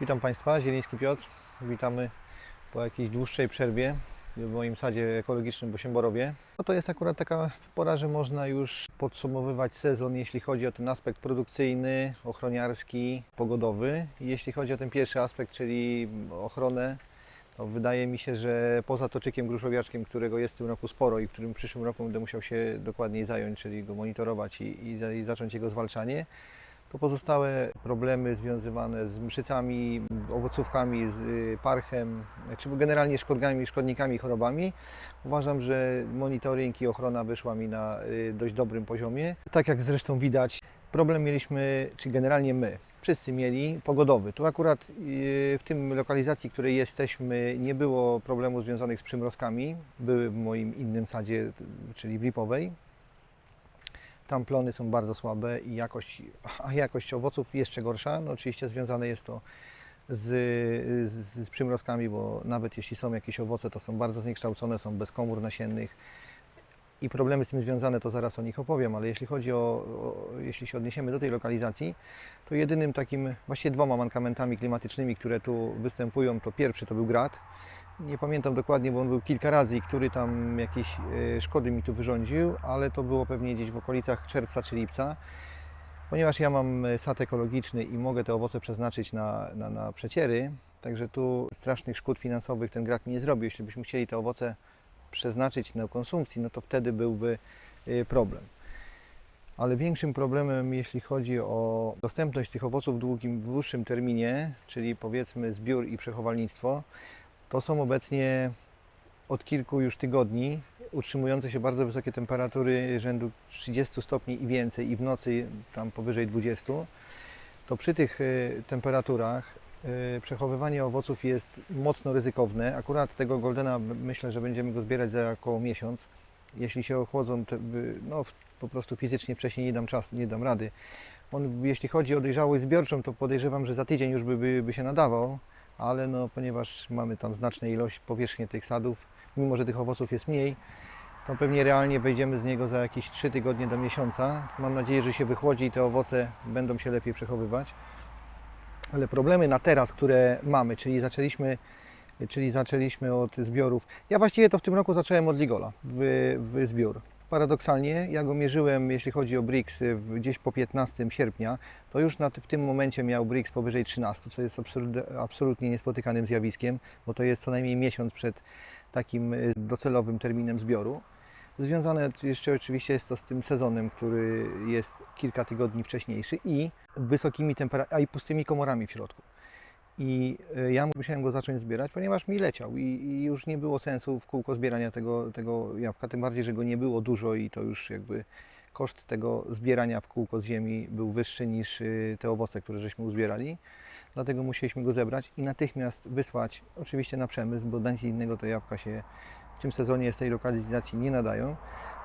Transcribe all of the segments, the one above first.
Witam Państwa, Zieliński Piotr. Witamy po jakiejś dłuższej przerwie w moim sadzie ekologicznym w Osiemborowie. No to jest akurat taka pora, że można już podsumowywać sezon, jeśli chodzi o ten aspekt produkcyjny, ochroniarski, pogodowy. Jeśli chodzi o ten pierwszy aspekt, czyli ochronę, to wydaje mi się, że poza toczykiem gruszowiaczkiem, którego jest w tym roku sporo i którym w przyszłym roku będę musiał się dokładniej zająć, czyli go monitorować i, i, i zacząć jego zwalczanie, to pozostałe problemy związywane z mszycami, owocówkami, z y, parchem, czy generalnie szkodnikami, szkodnikami chorobami, uważam, że monitoring i ochrona wyszła mi na y, dość dobrym poziomie. Tak jak zresztą widać, problem mieliśmy, czy generalnie my, wszyscy mieli, pogodowy. Tu akurat y, w tym lokalizacji, w której jesteśmy, nie było problemów związanych z przymrozkami. Były w moim innym sadzie, czyli w Lipowej. Tam plony są bardzo słabe i jakość, a jakość owoców jeszcze gorsza. No oczywiście związane jest to z, z, z przymrozkami, bo nawet jeśli są jakieś owoce, to są bardzo zniekształcone, są bez komór nasiennych i problemy z tym związane, to zaraz o nich opowiem, ale jeśli chodzi o, o jeśli się odniesiemy do tej lokalizacji, to jedynym takim, właściwie dwoma mankamentami klimatycznymi, które tu występują, to pierwszy to był grad. Nie pamiętam dokładnie, bo on był kilka razy i który tam jakieś e, szkody mi tu wyrządził, ale to było pewnie gdzieś w okolicach czerwca czy lipca. Ponieważ ja mam e, sad ekologiczny i mogę te owoce przeznaczyć na, na, na przeciery, także tu strasznych szkód finansowych ten grad mi nie zrobił. Jeśli byśmy chcieli te owoce przeznaczyć na konsumpcji, no to wtedy byłby y, problem. Ale większym problemem, jeśli chodzi o dostępność tych owoców w długim, w dłuższym terminie, czyli powiedzmy zbiór i przechowalnictwo, to są obecnie od kilku już tygodni utrzymujące się bardzo wysokie temperatury rzędu 30 stopni i więcej i w nocy tam powyżej 20. To przy tych y, temperaturach y, przechowywanie owoców jest mocno ryzykowne. Akurat tego Goldena myślę, że będziemy go zbierać za około miesiąc. Jeśli się ochłodzą, no, po prostu fizycznie wcześniej nie dam czasu, nie dam rady. On, jeśli chodzi o dojrzałość zbiorczą, to podejrzewam, że za tydzień już by, by, by się nadawał, ale no, ponieważ mamy tam znaczną ilość powierzchni tych sadów, mimo że tych owoców jest mniej, to pewnie realnie wejdziemy z niego za jakieś 3 tygodnie do miesiąca. Mam nadzieję, że się wychłodzi i te owoce będą się lepiej przechowywać. Ale problemy na teraz, które mamy, czyli zaczęliśmy, czyli zaczęliśmy od zbiorów. Ja właściwie to w tym roku zacząłem od Ligola w, w zbiór. Paradoksalnie, ja go mierzyłem, jeśli chodzi o Brix, w- gdzieś po 15 sierpnia, to już w tym momencie miał Brix powyżej 13, co jest absolut- absolutnie niespotykanym zjawiskiem, bo to jest co najmniej miesiąc przed takim y, docelowym terminem zbioru. Związane jeszcze oczywiście jest to z tym sezonem, który jest kilka tygodni wcześniejszy i wysokimi temperaturami, a i pustymi komorami w środku. I y, ja musiałem go zacząć zbierać, ponieważ mi leciał i, i już nie było sensu w kółko zbierania tego, tego jabłka, tym bardziej, że go nie było dużo i to już jakby koszt tego zbierania w kółko z ziemi był wyższy niż y, te owoce, które żeśmy uzbierali. Dlatego musieliśmy go zebrać i natychmiast wysłać oczywiście na przemysł, bo na nic innego te jabłka się w tym sezonie z tej lokalizacji nie nadają,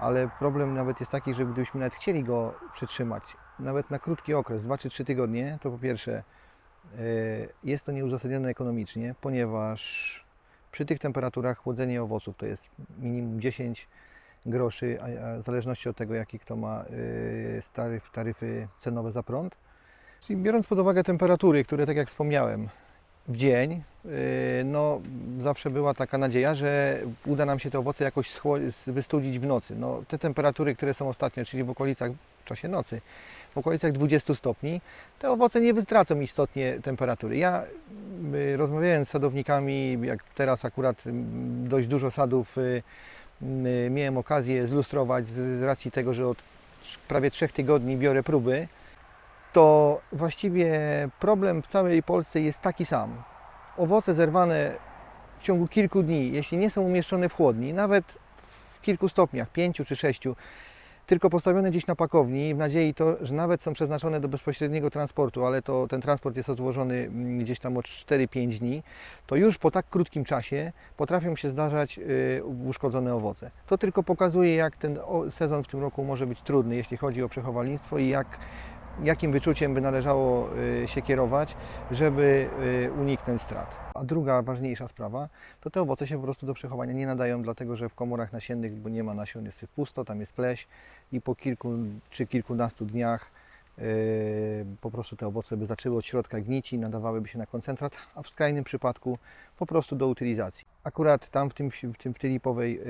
ale problem nawet jest taki, że gdybyśmy nawet chcieli go przetrzymać, nawet na krótki okres, 2 czy 3 tygodnie, to po pierwsze e, jest to nieuzasadnione ekonomicznie, ponieważ przy tych temperaturach chłodzenie owoców to jest minimum 10 groszy, a, w zależności od tego, jaki kto ma e, taryf, taryfy cenowe za prąd. Czyli biorąc pod uwagę temperatury, które tak jak wspomniałem, dzień, yy, no zawsze była taka nadzieja, że uda nam się te owoce jakoś wystudzić w nocy. No, te temperatury, które są ostatnio, czyli w okolicach, w czasie nocy, w okolicach 20 stopni, te owoce nie wystracą istotnie temperatury. Ja yy, rozmawiałem z sadownikami, jak teraz akurat yy, dość dużo sadów miałem okazję zlustrować z racji tego, że od prawie trzech tygodni biorę próby, to właściwie problem w całej Polsce jest taki sam. Owoce zerwane w ciągu kilku dni, jeśli nie są umieszczone w chłodni, nawet w kilku stopniach, pięciu czy sześciu, tylko postawione gdzieś na pakowni w nadziei to, że nawet są przeznaczone do bezpośredniego transportu, ale to ten transport jest odłożony mm, gdzieś tam od 4-5 dni, to już po tak krótkim czasie potrafią się zdarzać y, uszkodzone owoce. To tylko pokazuje, jak ten sezon w tym roku może być trudny, jeśli chodzi o przechowalnictwo i jak jakim wyczuciem by należało y, się kierować, żeby y, uniknąć strat. A druga ważniejsza sprawa, to te owoce się po prostu do przechowania nie nadają, dlatego że w komorach nasiennych, bo nie ma nasion, jest pusto, tam jest pleś i po kilku czy kilkunastu dniach po prostu te owoce by zaczęły od środka gnić i nadawałyby się na koncentrat, a w skrajnym przypadku po prostu do utylizacji. Akurat tam w, tym, w, tym, w tej lipowej y,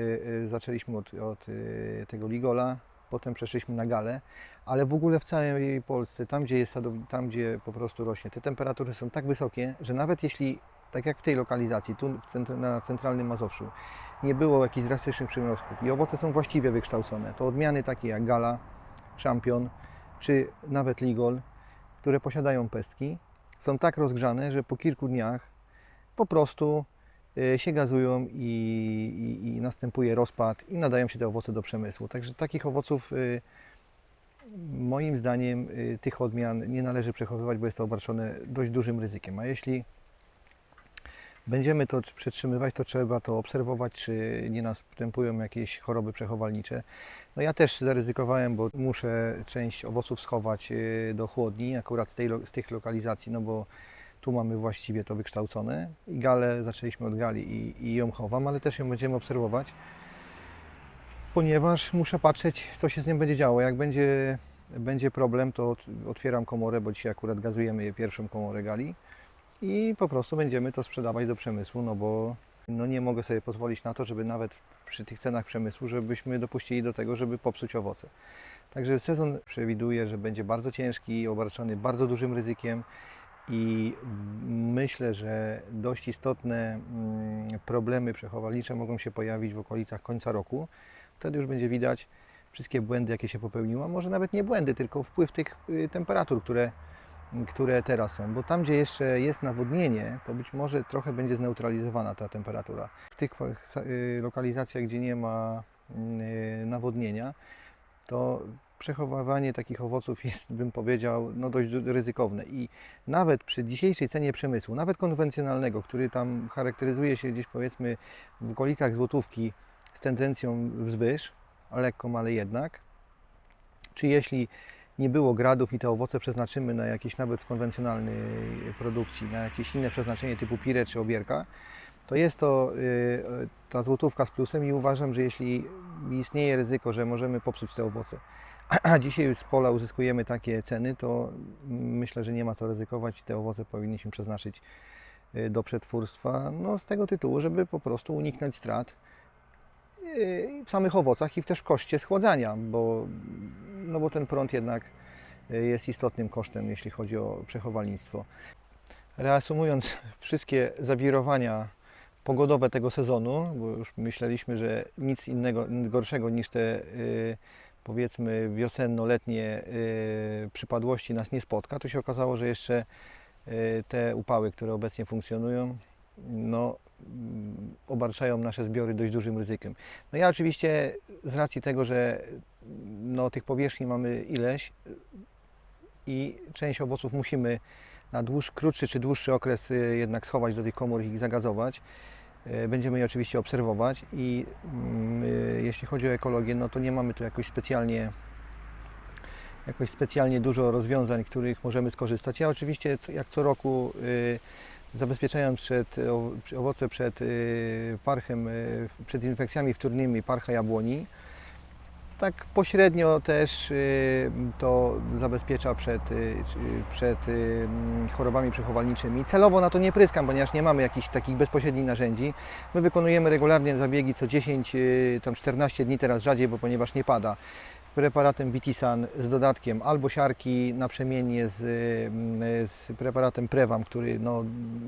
y, zaczęliśmy od, od y, tego ligola, potem przeszliśmy na galę, ale w ogóle w całej Polsce, tam gdzie, jest sadow... tam gdzie po prostu rośnie, te temperatury są tak wysokie, że nawet jeśli, tak jak w tej lokalizacji, tu na centralnym Mazowszu, nie było jakichś drastycznych przymrozków i owoce są właściwie wykształcone, to odmiany takie jak gala, champion czy nawet ligol, które posiadają pestki, są tak rozgrzane, że po kilku dniach po prostu się gazują i, i, i następuje rozpad i nadają się te owoce do przemysłu. Także takich owoców y, moim zdaniem y, tych odmian nie należy przechowywać, bo jest to obarczone dość dużym ryzykiem. A jeśli będziemy to przetrzymywać, to trzeba to obserwować, czy nie następują jakieś choroby przechowalnicze. No ja też zaryzykowałem, bo muszę część owoców schować y, do chłodni, akurat z, tej, z tych lokalizacji, no bo tu mamy właściwie to wykształcone. I galę zaczęliśmy od gali i, i ją chowam, ale też ją będziemy obserwować, ponieważ muszę patrzeć, co się z nią będzie działo. Jak będzie, będzie problem, to ot- otwieram komorę, bo dzisiaj akurat gazujemy pierwszą komorę gali i po prostu będziemy to sprzedawać do przemysłu, no bo no nie mogę sobie pozwolić na to, żeby nawet przy tych cenach przemysłu, żebyśmy dopuścili do tego, żeby popsuć owoce. Także sezon przewiduje, że będzie bardzo ciężki, obarczony bardzo dużym ryzykiem i myślę, że dość istotne mm, problemy przechowalnicze mogą się pojawić w okolicach końca roku. Wtedy już będzie widać wszystkie błędy, jakie się popełniło, może nawet nie błędy, tylko wpływ tych y, temperatur, które które teraz są, bo tam, gdzie jeszcze jest nawodnienie, to być może trochę będzie zneutralizowana ta temperatura. W tych y, lokalizacjach, gdzie nie ma y, nawodnienia, to przechowywanie takich owoców jest, bym powiedział, no dość ryzykowne. I nawet przy dzisiejszej cenie przemysłu, nawet konwencjonalnego, który tam charakteryzuje się gdzieś powiedzmy w okolicach złotówki z tendencją wzwyż, lekką, ale jednak, czy jeśli nie było gradów i te owoce przeznaczymy na jakieś nawet w konwencjonalnej produkcji, na jakieś inne przeznaczenie typu pire czy obierka, to jest to y, ta złotówka z plusem i uważam, że jeśli istnieje ryzyko, że możemy popsuć te owoce, dzisiaj z pola uzyskujemy takie ceny, to myślę, że nie ma co ryzykować te owoce powinniśmy przeznaczyć y, do przetwórstwa, no z tego tytułu, żeby po prostu uniknąć strat y, w samych owocach i też w koszcie schładzania, bo, no bo ten prąd jednak y, jest istotnym kosztem, jeśli chodzi o przechowalnictwo. Reasumując wszystkie zawirowania pogodowe tego sezonu, bo już myśleliśmy, że nic innego, gorszego niż te powiedzmy wiosenno-letnie y, przypadłości nas nie spotka, to się okazało, że jeszcze y, te upały, które obecnie funkcjonują, no, mm, obarczają nasze zbiory dość dużym ryzykiem. No ja oczywiście z racji tego, że no, tych powierzchni mamy ileś i część owoców musimy na dłuż, krótszy czy dłuższy okres y, jednak schować do tych komór i ich zagazować. Y, Będziemy je oczywiście obserwować i mm, y, jeśli chodzi o ekologię, no to nie mamy tu jakoś specjalnie jakoś specjalnie dużo rozwiązań, których możemy skorzystać. Ja oczywiście jak co roku y, zabezpieczając przed, owoce przed parchem, przed infekcjami wtórnymi parcha jabłoni, tak pośrednio też y, to zabezpiecza przed, y, przed y, mm, chorobami przechowalniczymi. Celowo na to nie pryskam, ponieważ nie mamy jakichś takich bezpośrednich narzędzi. My wykonujemy regularnie zabiegi co 10, y, tam 14 dni, teraz rzadziej, bo ponieważ nie pada. Preparatem Vitisan z dodatkiem albo siarki naprzemiennie z, y, z preparatem Prevam, który no,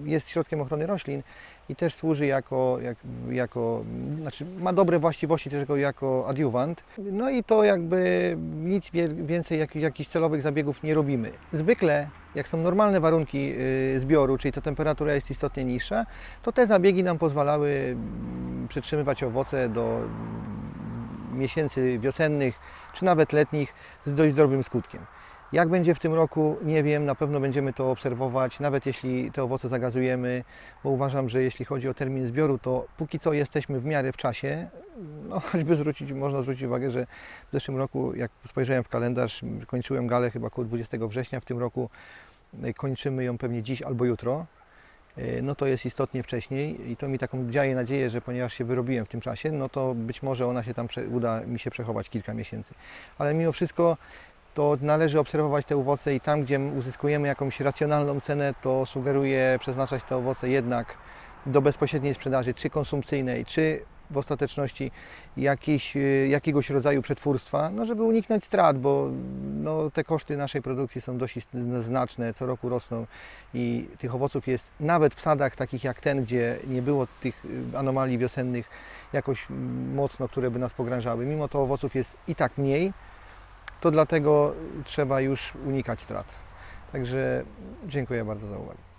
jest środkiem ochrony roślin i też służy jako, jak, jako znaczy ma dobre właściwości też jako, jako adiuwant. No i to jakby nic więcej, jak, jakichś celowych zabiegów nie robimy. Zwykle, jak są normalne warunki y, zbioru, czyli ta temperatura jest istotnie niższa, to te zabiegi nam pozwalały mm, przytrzymywać owoce do mm, miesięcy wiosennych czy nawet letnich z dość zdrowym skutkiem. Jak będzie w tym roku, nie wiem, na pewno będziemy to obserwować, nawet jeśli te owoce zagazujemy, bo uważam, że jeśli chodzi o termin zbioru, to póki co jesteśmy w miarę w czasie. No, choćby zwrócić, można zwrócić uwagę, że w zeszłym roku, jak spojrzałem w kalendarz, kończyłem galę chyba około 20 września, w tym roku kończymy ją pewnie dziś albo jutro. E, No to jest istotnie wcześniej i to mi taką daje nadzieję, że ponieważ się wyrobiłem w tym czasie, no to być może ona się tam uda mi się przechować kilka miesięcy. Ale mimo wszystko to należy obserwować te owoce i tam, gdzie uzyskujemy jakąś racjonalną cenę, to sugeruję przeznaczać te owoce jednak do bezpośredniej sprzedaży, czy konsumpcyjnej, czy w ostateczności y, jakiegoś rodzaju przetwórstwa, no żeby uniknąć strat, bo no, te koszty naszej produkcji są dość znaczne, co roku rosną i tych owoców jest nawet w sadach takich jak ten, gdzie nie było tych y, anomalii wiosennych jakoś mocno, które by nas pogrążały. Mimo to owoców jest i tak mniej, to dlatego trzeba już unikać strat. Także dziękuję bardzo za uwagę.